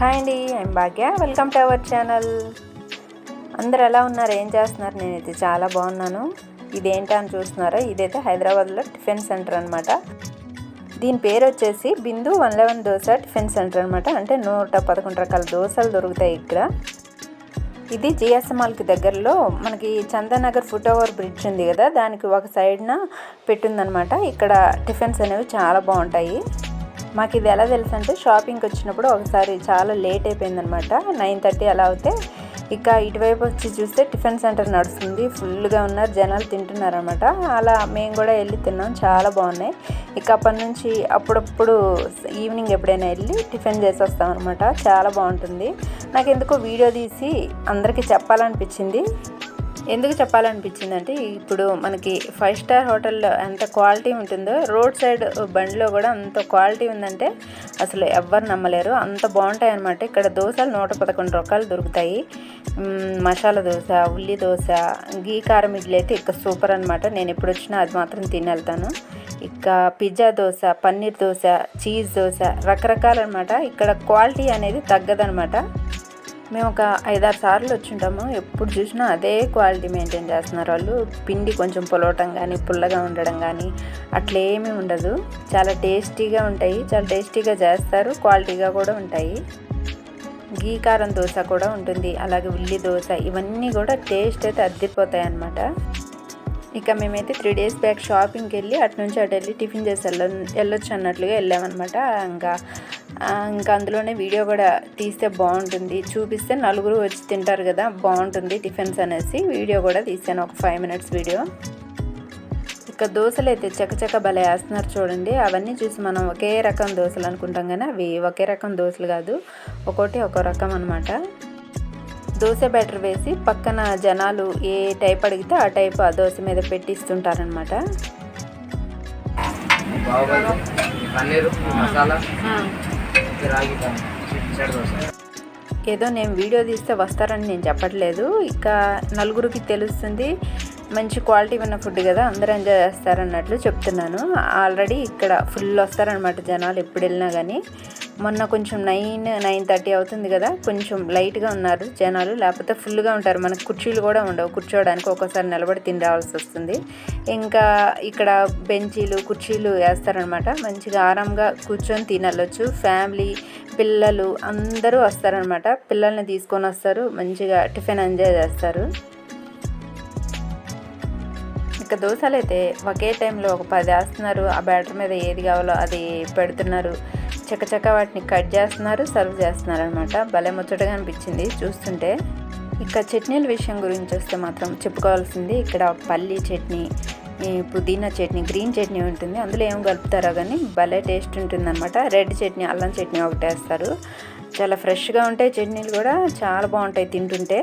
Hi అండి I'm Bhagya. Welcome to our channel అందరు ఎలా ఉన్నారు? ఏం చేస్తున్నారు? నేనైతే చాలా బాగున్నాను. ఇదేంటా అని చూస్తున్నారా ఇదైతే హైదరాబాద్లో టిఫిన్ సెంటర్ అనమాట దీని పేరు వచ్చేసి Bindu one eleven dosa tiffin center అనమాట అంటే నూట పదకొండు రకాల దోశలు దొరుకుతాయి ఇక్కడ. ఇది జిఎస్ఎంఆల్కి దగ్గరలో మనకి చందనగర్ ఫుట్ ఓవర్ బ్రిడ్జ్ ఉంది కదా దానికి ఒక సైడ్న పెట్టిందనమాట ఇక్కడ టిఫిన్స్ అనేవి చాలా బాగుంటాయి. మాకు ఇది ఎలా తెలుసు అంటే షాపింగ్కి వచ్చినప్పుడు ఒకసారి చాలా లేట్ అయిపోయిందనమాట. నైన్ థర్టీ అలా అవుతే ఇక ఇటువైపు వచ్చి చూస్తే టిఫిన్ సెంటర్ నడుస్తుంది. ఫుల్గా ఉన్నారు. జనాలు తింటున్నారనమాట. అలా మేము కూడా వెళ్ళి తిన్నాం. చాలా బాగున్నాయి. ఇక అప్పటి నుంచి అప్పుడప్పుడు ఈవినింగ్ ఎప్పుడైనా వెళ్ళి టిఫిన్ చేసి వస్తాం అనమాట చాలా బాగుంటుంది. నాకు ఎందుకో వీడియో తీసి అందరికీ చెప్పాలనిపించింది. ఎందుకు చెప్పాలనిపించిందంటే ఇప్పుడు మనకి ఫైవ్ స్టార్ హోటల్లో ఎంత క్వాలిటీ ఉంటుందో రోడ్ సైడ్ బండిలో కూడా అంత క్వాలిటీ ఉందంటే అసలు ఎవ్వరు నమ్మలేరు. అంత బాగుంటాయి అనమాట ఇక్కడ దోశలు నూట పదకొండు రకాలు దొరుకుతాయి. మసాలా దోశ ఉల్లి దోశ గీ కారం ఇడ్లీ అయితే ఇక సూపర్ అనమాట నేను ఎప్పుడు వచ్చినా అది మాత్రం తిని వెళ్తాను. ఇక పిజ్జా దోశ పన్నీర్ దోశ చీజ్ దోశ రకరకాలన్నమాట. ఇక్కడ క్వాలిటీ అనేది తగ్గదనమాట మేము ఒక ఐదారు సార్లు వచ్చింటాము. ఎప్పుడు చూసినా అదే క్వాలిటీ మెయింటైన్ చేస్తున్నారు వాళ్ళు. పిండి కొంచెం పొలవటం కానీ పుల్లగా ఉండడం కానీ అట్లేమీ ఉండదు. చాలా టేస్టీగా ఉంటాయి. చాలా టేస్టీగా చేస్తారు. క్వాలిటీగా కూడా ఉంటాయి. గీ కారం దోశ కూడా ఉంటుంది. అలాగే ఉల్లి దోశ ఇవన్నీ కూడా టేస్ట్ అయితే అద్దిపోతాయి అన్నమాట ఇక మేమైతే త్రీ డేస్ బ్యాక్ షాపింగ్కి వెళ్ళి అటు నుంచి అటు వెళ్ళి టిఫిన్ చేసి వెళ్ళ వెళ్ళొచ్చు అన్నట్లుగా వెళ్ళామన్నమాట. ఇంకా ఇంకా అందులోనే వీడియో కూడా తీస్తే బాగుంటుంది. చూపిస్తే నలుగురు వచ్చి తింటారు కదా బాగుంటుంది టిఫిన్స్ అనేసి. వీడియో కూడా తీసాను ఒక ఫైవ్ మినిట్స్ వీడియో. ఇక దోశలు అయితే చకచక భలే వేస్తున్నారు చూడండి. అవన్నీ చూసి మనం ఒకే రకం దోశలు అనుకుంటాం కానీ అవి ఒకే రకం దోశలు కాదు ఒక్కోటి ఒక్కో రకం అనమాట దోశ బ్యాటర్ వేసి పక్కన జనాలు ఏ టైప్ అడిగితే ఆ టైప్ ఆ దోశ మీద పెట్టిస్తుంటారనమాట పన్నీరు మసాలా. రాగి ఏదో నేను వీడియో తీస్తే వస్తారని నేను చెప్పట్లేదు. ఇక నలుగురికి తెలుస్తుంది మంచి క్వాలిటీ ఉన్న ఫుడ్ కదా అందరూ ఎంజాయ్ చేస్తారన్నట్లు చెప్తున్నాను. ఆల్రెడీ ఇక్కడ ఫుల్ వస్తారనమాట జనాలు ఎప్పుడు వెళ్ళినా కానీ మొన్న కొంచెం నైన్ నైన్ థర్టీ అవుతుంది కదా కొంచెం లైట్గా ఉన్నారు జనాలు లేకపోతే ఫుల్గా ఉంటారు. మనకు కుర్చీలు కూడా ఉండవు. కూర్చోవడానికి ఒక్కోసారి నిలబడి తిని రావాల్సి వస్తుంది. ఇంకా ఇక్కడ బెంచీలు కుర్చీలు వేస్తారనమాట. మంచిగా ఆరాంగా కూర్చొని తినొచ్చు. ఫ్యామిలీ పిల్లలు అందరూ వస్తారనమాట. పిల్లల్ని తీసుకొని వస్తారు. మంచిగా టిఫిన్ ఎంజాయ్ చేస్తారు. ఇక దోశలు అయితే ఒకే టైంలో ఒక పది వేస్తున్నారు. ఆ బ్యాటర్ మీద ఏది కావాలో అది పెడుతున్నారు. చకచక వాటిని కట్ చేస్తున్నారు సర్వ్ చేస్తున్నారు అనమాట భలే ముచ్చటగా అనిపించింది. చూస్తుంటే ఇక చట్నీల విషయం గురించి వస్తే మాత్రం చెప్పుకోవాల్సింది ఇక్కడ పల్లీ చట్నీ పుదీనా చట్నీ గ్రీన్ చట్నీ ఉంటుంది. అందులో ఏం కలుపుతారో కానీ భలే టేస్ట్ ఉంటుంది అనమాట రెడ్ చట్నీ అల్లం చట్నీ ఒకటి వేస్తారు చాలా ఫ్రెష్గా ఉంటాయి చట్నీలు కూడా చాలా బాగుంటాయి తింటుంటే.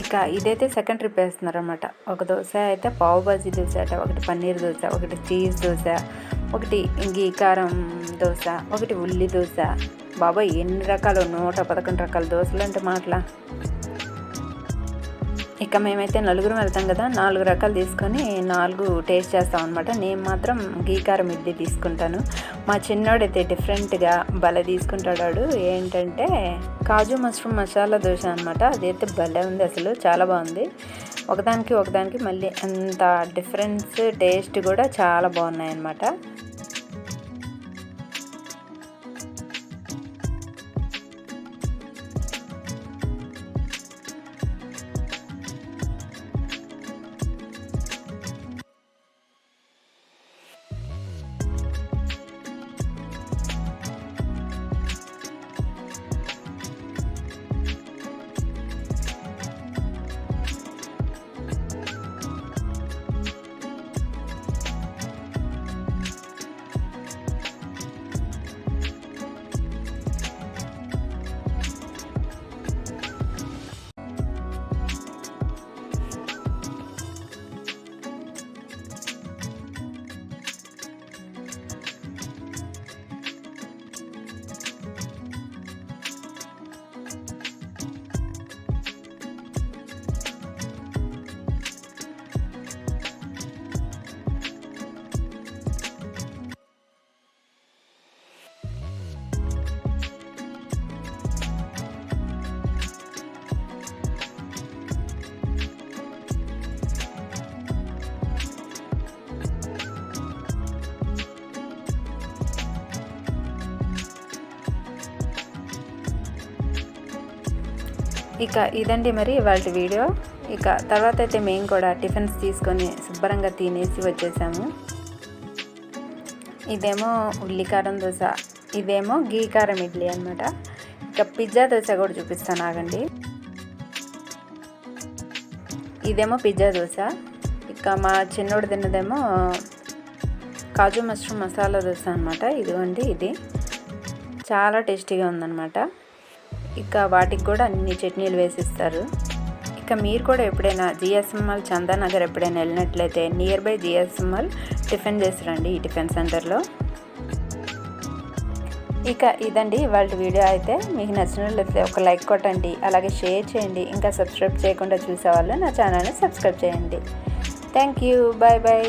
ఇక ఇదైతే సెకండ్ ట్రిప్ వేస్తున్నారనమాట ఒక దోశ అయితే పావు బాజీ దోశ అట ఒకటి పన్నీర్ దోశ ఒకటి చీజ్ దోశ ఒకటి గీ కారం దోశ ఒకటి ఉల్లి దోశ. బాబా ఎన్ని రకాలు నూట పదకొండు రకాల దోశలు అంటే మాటలా. ఇక మేమైతే నలుగురు వెళ్తాం కదా నాలుగు రకాలు తీసుకొని నాలుగు టేస్ట్ చేస్తాం అనమాట నేను మాత్రం గీకారం ఇడ్లీ తీసుకుంటాను. మా చిన్నోడైతే డిఫరెంట్గా భలే తీసుకుంటాడు ఏంటంటే కాజు మష్రూమ్ మసాలా దోశ అనమాట అదైతే భలే ఉంది అసలు చాలా బాగుంది. ఒకదానికి ఒకదానికి మళ్ళీ అంత డిఫరెన్స్ టేస్ట్ కూడా చాలా బాగున్నాయి అన్నమాట ఇక ఇదండి మరి ఇవాళ వీడియో. ఇక తర్వాత అయితే మేము కూడా టిఫిన్స్ తీసుకొని శుభ్రంగా తినేసి వచ్చేసాము. ఇదేమో ఉల్లికారం దోశ ఇదేమో గీ కారం ఇడ్లీ అనమాట ఇక పిజ్జా దోశ కూడా చూపిస్తాను ఆగండి. ఇదేమో పిజ్జా దోశ. ఇక మా చిన్నోడు తిన్నదేమో కాజు మష్రూమ్ మసాలా దోశ అనమాట ఇదిగోండి ఇది. చాలా టేస్టీగా ఉందన్నమాట. ఇక వాటికి కూడా అన్ని చట్నీలు వేసిస్తారు. ఇక మీరు కూడా ఎప్పుడైనా జిఎస్ఎంఎల్ చందానగర్ ఎప్పుడైనా వెళ్ళినట్లయితే నియర్ బై జిఎస్ఎంఎల్ టిఫిన్ చేసి రండి ఈ టిఫిన్ సెంటర్లో. ఇక ఇదండి వాళ్ళ వీడియో అయితే. మీకు నచ్చినట్లయితే ఒక లైక్ కొట్టండి అలాగే షేర్ చేయండి. ఇంకా సబ్స్క్రైబ్ చేయకుండా చూసేవాళ్ళు నా ఛానల్ని సబ్స్క్రైబ్ చేయండి. Thank you bye bye.